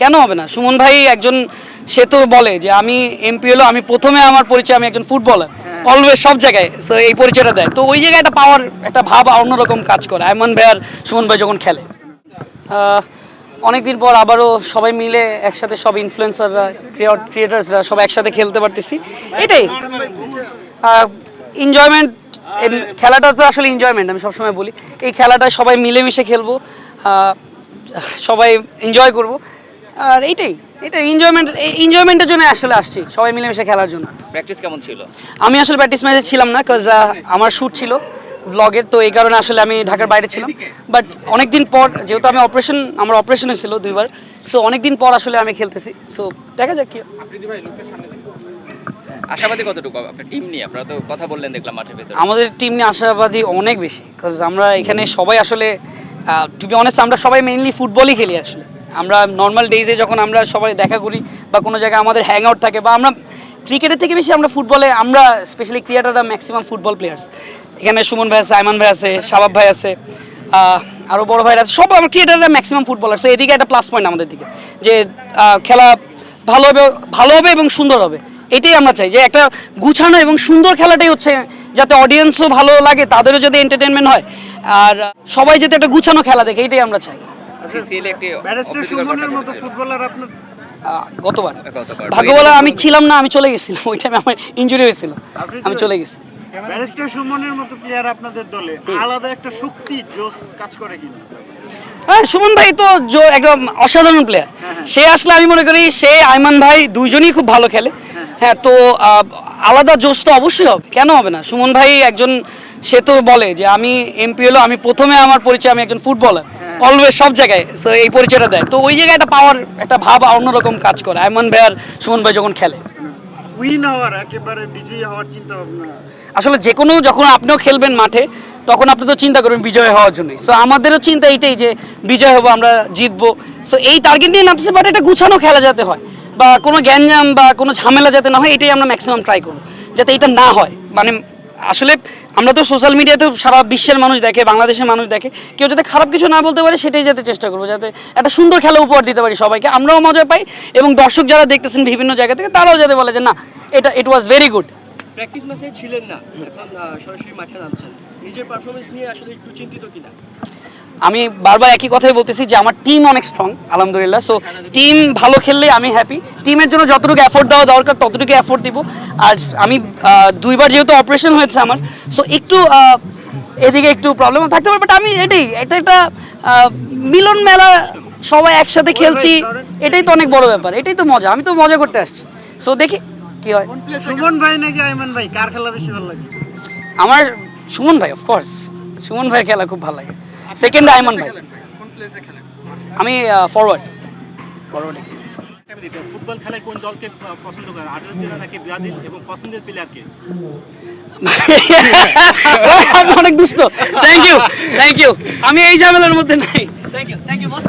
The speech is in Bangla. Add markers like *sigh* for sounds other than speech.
কেন হবে না? সুমন ভাই একজন সে তো বলে যে আমি এমপি হলো আমি প্রথমে আমার পরিচয় আমি একজন ফুটবলার। অলওয়েজ সব জায়গায় তো এই পরিচয়টা দেয়। তো ওই জায়গায় একটা পাওয়ার একটা ভাব অন্যরকম কাজ করে। আয়মান ভাই আর সুমন ভাই যখন খেলে অনেকদিন পর আবারও সবাই মিলে একসাথে সব ইনফ্লুয়েন্সাররা ক্রিয়েটার্সরা সব একসাথে খেলতে পারতেছি। এটাই। এনজয়মেন্ট খেলাটা তো আসলে এনজয়মেন্ট আমি সবসময় বলি। এই খেলাটা সবাই মিলেমিশে খেলব সবাই এনজয় করব। আর এইটাই এটা এনজয়মেন্ট এনজয়মেন্টের জন্য আসলে আসছি সবাই মিলেমিশে খেলার জন্য। প্র্যাকটিস কেমন ছিল? আমি আসলে প্র্যাকটিস ম্যাচে ছিলাম না কাজ আমার শ্যুট ছিল ব্লগের তো এই কারণে আসলে আমি ঢাকার বাইরে ছিলাম। বাট অনেকদিন পর যেহেতু আমি অপারেশন আমার অপারেশন ছিল দুইবার সো অনেকদিন পর আসলে আমি খেলতেছি। সো দেখা যাক কি আশাবাদী কতটুকু আপনার টিম নিয়ে? আপনারা তো কথা বললেন দেখলাম মাঠের ভেতরে। আমাদের টিম নিয়ে আশাবাদী অনেক বেশি কাজ আমরা এখানে সবাই আসলে টু বি অনেস্ট আমরা সবাই মেইনলি ফুটবলই খেলি আসলে। আমরা নর্মাল ডেইজে যখন আমরা সবাই দেখা করি বা কোনো জায়গায় আমাদের হ্যাং আউট থাকে বা আমরা ক্রিকেটের থেকে বেশি আমরা ফুটবলে আমরা স্পেশালি ক্রিকেটাররা ম্যাক্সিমাম ফুটবল প্লেয়ার্স এখানে সুমন ভাই আছে, আইমান ভাই আছে, শাবাব ভাই আছে আরও বড় ভাই আছে, সব আমার ক্রিকেটাররা ম্যাক্সিমাম ফুটবলার সো এদিকে একটা প্লাস পয়েন্ট আমাদের দিকে, যে খেলা ভালো হবে ভালো হবে এবং সুন্দর হবে। এটাই আমরা চাই, যে একটা গুছানো এবং সুন্দর খেলাটাই হচ্ছে যাতে অডিয়েন্সও ভালো লাগে, তাদেরও যাতে এন্টারটেনমেন্ট হয়, আর সবাই যাতে একটা গুছানো খেলা দেখে, এটাই আমরা চাই। সিসিএল একটি সুমনের মতো ফুটবলার আপনার গতবার। আমি ছিলাম না আমি চলে গেছিলাম। ওই টাইমে আমার ইনজুরি হয়েছিল। আমি চলে গেছি। ব্যারিস্টার সুমনের মতো প্লেয়ার আপনাদের দলে আলাদা একটা শক্তি জোশ কাজ করে কিনা? হ্যাঁ সুমন ভাই তো একদম অসাধারণ প্লেয়ার সে আসলে আমি মনে করি সে আইমান ভাই দুইজনই খুব ভালো খেলে। হ্যাঁ তো আলাদা জোশ তো অবশ্যই হবে। কেন হবে না? সুমন ভাই একজন সে তো বলে যে আমি এমপি হলো আমি প্রথমে আমার পরিচয় আমি একজন ফুটবলার অলওয়েজ সব জায়গায় তো এই পরিচয়টা দেয়। তো ওই জায়গায় একটা পাওয়ার একটা ভাব অন্যরকম কাজ করে। আইমান ভাই আর সুমন ভাই যখন খেলে। উইন হওয়ার একেবারে বিজয়ী হওয়ার চিন্তা ভাবনা। আসলে যে কোনো যখন আপনিও খেলবেন মাঠে তখন আপনি তো চিন্তা করবেন বিজয় হওয়ার জন্যই। সো আমাদেরও চিন্তা এইটাই যে বিজয় হব আমরা জিতবো। সো এই টার্গেট নিয়ে নামতেছে বাট এটা গুছানো খেলা যাতে হয় বা কোনো গ্যাঞ্জাম বা কোনো ঝামেলা যাতে না হয় এটাই আমরা ম্যাক্সিমাম ট্রাই করব। যাতে এটা না হয়। মানে আসলে আমরা তো সোশ্যাল মিডিয়াতে সারা বিশ্বের মানুষ দেখে, বাংলাদেশের মানুষ দেখে, কেউ যাতে খারাপ কিছু না বলতে পারে সেটাই যাতে চেষ্টা করব, যাতে একটা সুন্দর খেলা উপহার দিতে পারি সবাইকে। আমরাও মজা পাই এবং দর্শক যারা দেখতেছেন বিভিন্ন জায়গা থেকে, তারাও যাতে বলে যে, না, এটা it was very good practice ম্যাচে ছিলেন না, এখন সরাসরি মাঠে নামছেন। নিজের পারফরমেন্স নিয়ে আসলে একটু চিন্তিত কিনা? আমি বারবার একই কথাই বলতেছি যে আমার টিম অনেক স্ট্রং আলহামদুলিল্লাহ। সো টিম ভালো খেললে আমি হ্যাপি টিমের জন্য যতটুকু এফোর্ট দেওয়া দরকার ততটুকু এফোর্ট দিব। আর আমি দুইবার যেহেতু অপারেশন হয়েছে আমার সো একটু এদিকে একটু প্রবলেম থাকতে পারে বাট আমি এটাই এটা একটা মিলন মেলা সবাই একসাথে খেলছি এটাই তো অনেক বড় ব্যাপার এটাই তো মজা আমি তো মজা করতে আসছি। সো দেখি কি হয়। সুমন ভাই নাকি আইমান ভাই? কার খেলা বেশি ভালো লাগে? আমার সুমন ভাই অফকোর্স সুমন ভাই খেলা খুব ভালো লাগে। সেকেন্ড আইমান ভাই। আমি ফরওয়ার্ড ফরওয়ার্ডে ফুটবল খেলায় কোন দলকে পছন্দ করেন? আর্জেন্টিনা নাকি ব্রাজিল এবং পছন্দের প্লেয়ারকে আপনি *laughs* অনেক দুষ্ট। থ্যাংক ইউ থ্যাংক ইউ আমি এই ঝামেলার মধ্যে নাই। Thank you thank you boss